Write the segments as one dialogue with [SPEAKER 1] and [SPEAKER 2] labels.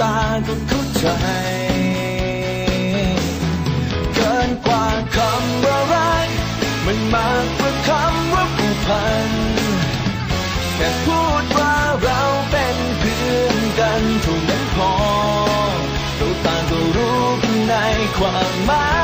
[SPEAKER 1] ตาก็เข้าใจ เกินกว่าคำว่ารัก มันมากกว่าคำว่าผูกพัน แค่พูดว่าเราเป็นเพื่อนกันเท่านั้นพอเราต่างก็รู้กันในความหมาย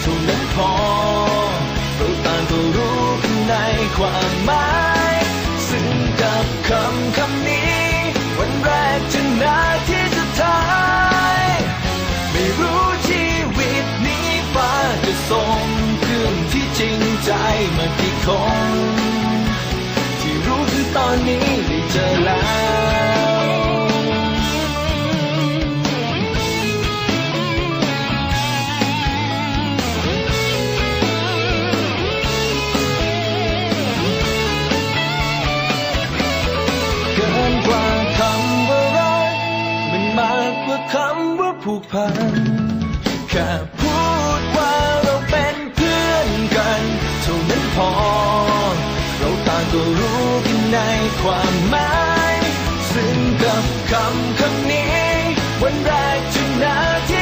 [SPEAKER 1] เท่านั้นพอเราต่างก็รู้กันในความหมายซึ่งกับคำคำนี้ วันแรกจนนาทีสุดท้าย ไม่รู้ชีวิตนี้ฟ้าจะส่งเพื่อนที่จริงใจมากี่คน ว่าคำว่าผูกพันแค่พูดว่าเราเป็นเพื่อนกันเท่านั้นพอ เราต่างก็รู้กันในความหมายซึ่งกับคำคำนี้ วันแรกจนนาทีสุดท้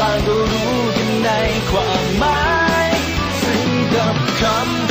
[SPEAKER 1] ต่างก็รู้กันในความหมายซึ่งกับคำ